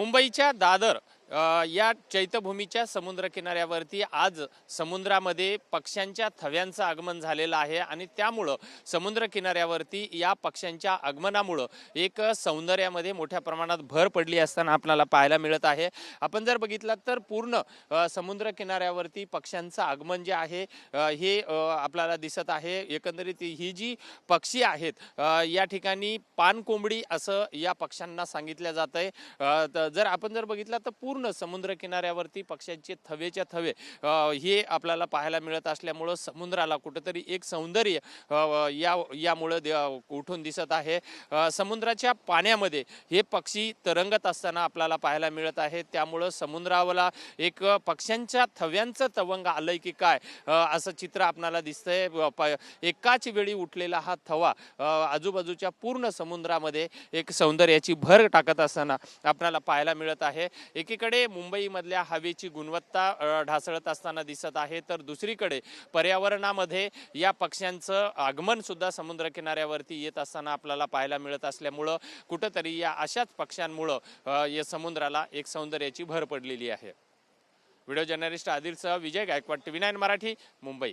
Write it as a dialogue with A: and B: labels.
A: मुंबईच्या दादर या चैत्यभूमीच्या समुद्र किनाऱ्यावरती आज समुद्रामध्ये पक्ष्यांच्या थव्यांचं आगमन झालेलं आहे आणि त्यामुळं समुद्र किनाऱ्यावरती या पक्ष्यांच्या आगमनामुळं एक सौंदर्यामध्ये मोठ्या प्रमाणात भर पडली असताना आपल्याला पाहायला मिळत आहे. आपण जर बघितलं तर पूर्ण समुद्र किनाऱ्यावरती पक्ष्यांचं आगमन जे आहे हे आपल्याला दिसत आहे. एकंदरीत ही जी पक्षी आहेत या ठिकाणी पानकोंबडी असं या पक्ष्यांना सांगितलं जात आहे जर आपण जर बघितलं तर पूर्ण समुद्र किनाऱ्यावरती पक्ष्यांचे थवेच्या थवे हे आपल्याला पाहायला मिळत असल्यामुळं समुद्राला कुठंतरी एक सौंदर्य या यामुळं उठून दिसत आहे. समुद्राच्या पाण्यामध्ये हे पक्षी तरंगत असताना आपल्याला पाहायला मिळत आहे. त्यामुळं समुद्राला एक पक्ष्यांच्या थव्यांचं तवंग आलंय की काय असं चित्र आपल्याला दिसतंय. प- एकाच वेळी उठलेला हा थवा आजूबाजूच्या पूर्ण समुद्रामध्ये एक सौंदर्याची भर टाकत असताना आपल्याला पाहायला मिळत आहे. एकीकडे मुंबईमधल्या हवेची गुणवत्ता ढासळत असताना दिसत आहे. तर दुसरीकडे पर्यावरणामध्ये या पक्ष्यांचं आगमन सुद्धा समुद्र किनाऱ्यावरती येत असताना आपल्याला पाहायला मिळत असल्यामुळं कुठंतरी या अशाच पक्ष्यांमुळं या समुद्राला एक सौंदर्याची भर पडलेली आहे. व्हिडिओ जर्नलिस्ट आदिलसह विजय गायकवाड टीव्ही नाईन मराठी मुंबई.